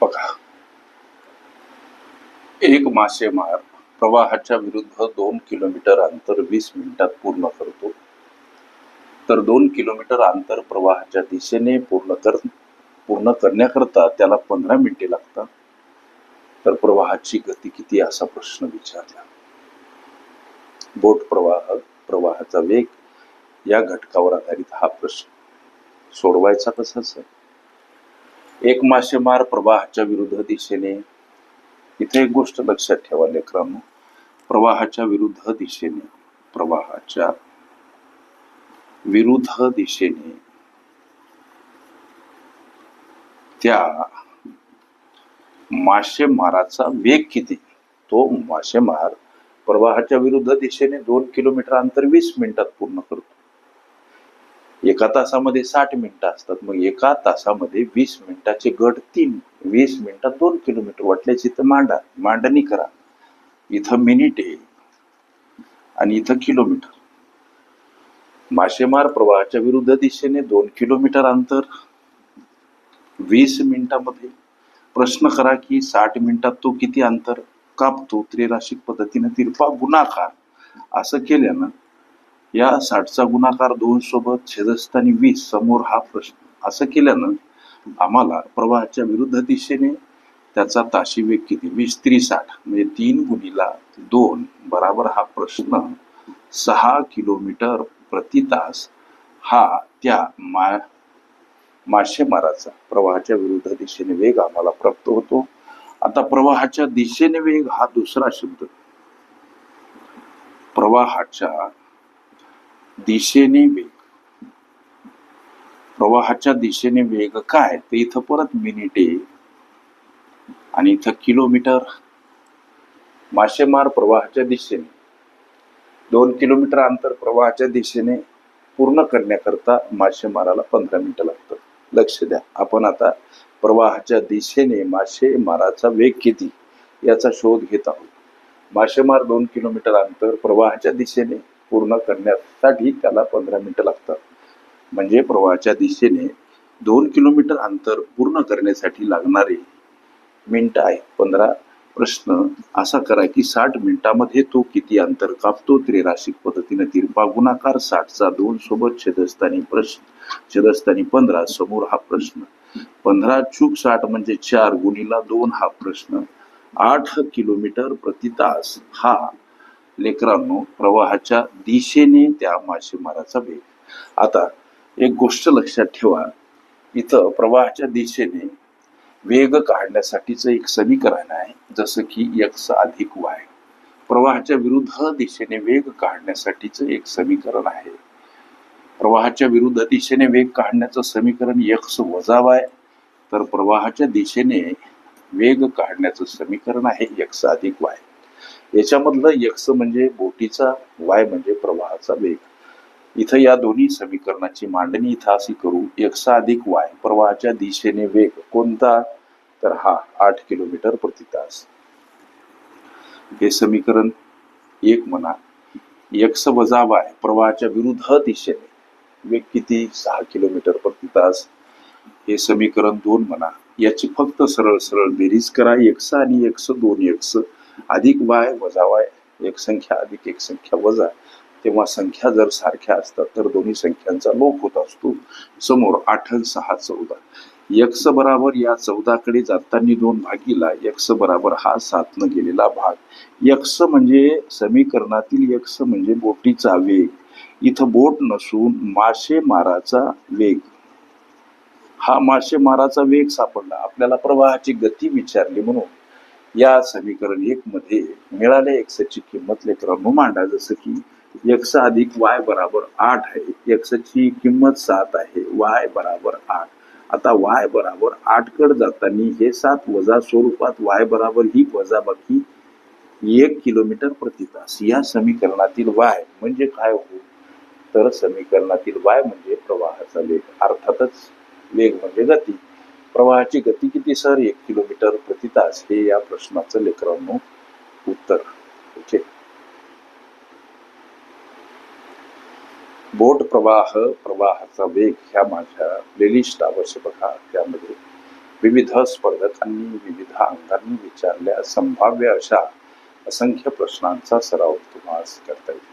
बघा. एक मासेमार प्रवाहाच्या विरुद्ध दोन किलोमीटर अंतर वीस मिनिटात पूर्ण करतो. तर दोन किलोमीटर अंतर प्रवाहाच्या दिशेने पूर्ण कर पूर्ण करण्याकरता त्याला पंधरा मिनिटे लागतात. तर प्रवाहाची गती किती असा प्रश्न विचारला. बोट प्रवाह प्रवाहाचा वेग या घटकावर आधारित हा प्रश्न सोडवायचा कसा सर? एक मासेमार प्रवाहाच्या विरुद्ध दिशेने. इथे एक गोष्ट लक्षात ठेवा लेकरांनो. प्रवाहाच्या विरुद्ध दिशेने प्रवाहाच्या विरुद्ध दिशेने. त्या मासेमाराचा वेग किती? तो मासेमार प्रवाहाच्या विरुद्ध दिशेने दोन किलोमीटर अंतर वीस मिनिटात पूर्ण करतो. एका तासामध्ये साठ मिनिटं असतात मग एका तासामध्ये वीस मिनिटाचे गट तीन वीस मिनिटात दोन किलोमीटर वाटल्याची तर मांडा मांडणी करा. इथं मिनिट आहे आणि इथं किलोमीटर मासेमार प्रवाहाच्या विरुद्ध दिशेने दोन किलोमीटर अंतर. वीस मिनिटामध्ये प्रश्न करा की साठ मिनिटात तो किती अंतर? कापतो त्रिराशिक पद्धतीने तिरपा गुणाकार. असं केल्यानं या साठचा गुणाकार दोन सोबत छेदस्थानी वीस समोर हा प्रश्न. असं केल्यानं आम्हाला प्रवाहाच्या विरुद्ध दिशेने त्याचा ताशी वेग किती? वीस त्रिसाठ म्हणजे तीन गुणीला दोन बराबर हा प्रश्न सहा किलोमीटर प्रति तास हा त्या मा मासेमाराचा प्रवाहाच्या विरुद्ध दिशेने वेग आम्हाला प्राप्त होतो. आता प्रवाहाच्या दिशेने वेग हा दुसरा शब्द. प्रवाहाच्या दिशेने वेग. प्रवाहाच्या दिशेने वेग काय? ते इथं परत मिनिटे आणि इथं किलोमीटर मासेमार प्रवाहाच्या दिशेने. दोन किलोमीटर अंतर प्रवाहाच्या दिशेने पूर्ण करण्याकरता मासेमाराला पंधरा मिनिटं लागतात लक्ष द्या. आपण आता प्रवाहाच्या दिशेने मासेमाराचा वेग किती? याचा शोध घेत आहोत. मासेमार दोन किलोमीटर अंतर प्रवाहाच्या दिशेने. पूर्ण करण्यासाठी त्याला पंधरा मिनिटं लागतात. म्हणजे प्रवाहाच्या दिशेने दोन किलोमीटर अंतर पूर्ण करण्यासाठी लागणारे मिनट आहे पंधरा प्रश्न असा करा की साठ मिनिटामध्ये तो किती अंतर कापतो? त्रिराशिक पद्धतीने तिरपा गुणाकार साठचा दोन सोबत छेदस्थानी प्रश्न छेदस्थानी पंधरा समोर हा प्रश्न. पंधरा चूक साठ म्हणजे चार गुणीला दोन हा प्रश्न. आठ किलोमीटर प्रति तास हा लेकरांनो प्रवाहाच्या दिशेने त्या मासेमाराचा वेग. आता एक गोष्ट लक्षात ठेवा. इथं प्रवाहाच्या दिशेने वेग काढण्यासाठीचं एक समीकरण आहे जसं की यक्स अधिक वाय प्रवाहाच्या विरुद्ध दिशेने वेग काढण्यासाठीचं एक समीकरण आहे. प्रवाहाच्या विरुद्ध दिशेने वेग काढण्याचं समीकरण यक्स वजा वाय तर प्रवाहाच्या दिशेने वेग काढण्याचं समीकरण आहे यक्स अधिक वाय याच्यामधलं एक्स म्हणजे बोटीचा वाय म्हणजे प्रवाहाचा वेग. इथं या दोन्ही समीकरणाची मांडणी इथं अशी करू. एक्स अधिक वाय प्रवाहाच्या दिशेने वेग कोणता? तर हा आठ किलोमीटर प्रति तास. हे समीकरण एक म्हणा. एक्स वजा वाय प्रवाहाच्या विरुद्ध दिशेने वेग किती? सहा किलोमीटर प्रति तास. हे समीकरण दोन म्हणा. याची फक्त सरळ सरळ बेरीज करा. एक्स आणि एक्स दोन एक्स अधिक वाय वजा वाय एक संख्या अधिक एक संख्या वजा. तेव्हा संख्या जर सारख्या असतात तर दोन्ही संख्यांचा लोप होत असतो. समोर आठ सहा चौदा. यक्स बराबर या चौदाकडे जाताना दोन भागीला यक्स बराबर हा सातनं गेलेला भाग. यक्स म्हणजे समीकरणातील यक्स म्हणजे बोटीचा वेग. इथं बोट नसून मासेमाराचा वेग. हा मासेमाराचा वेग सापडला. आपल्याला प्रवाहाची गती विचारली म्हणून. या समीकरण एक मध्ये मिळाले एक्सची किंमत लेकरांनो मांडा जसं की एक्स अधिक वाय बराबर आठ आहे. एक्सची किंमत सात आहे वाय बराबर आठ. आता वाय बराबर आठ कड जाताना हे सात वजा स्वरूपात वाय बराबर ही वजा बाकी एक किलोमीटर प्रति तास या समीकरणातील वाय म्हणजे काय हो? तर समीकरणातील वाय म्हणजे प्रवाहाचा वेग. अर्थातच वेग म्हणजे गती. प्रवाहाची गती किती सर? एक किलोमीटर प्रति तास. हे या प्रश्नाचं लेकरांनो उत्तर. ओके. बोट प्रवाह प्रवाहाचा वेग ह्या माझ्या प्लेलिस्ट अवश्य बघा. त्यामध्ये विविध स्पर्धकांनी विविध अंगांनी विचारल्या संभाव्य अशा असंख्य प्रश्नांचा सराव तुम्हाला करता येईल.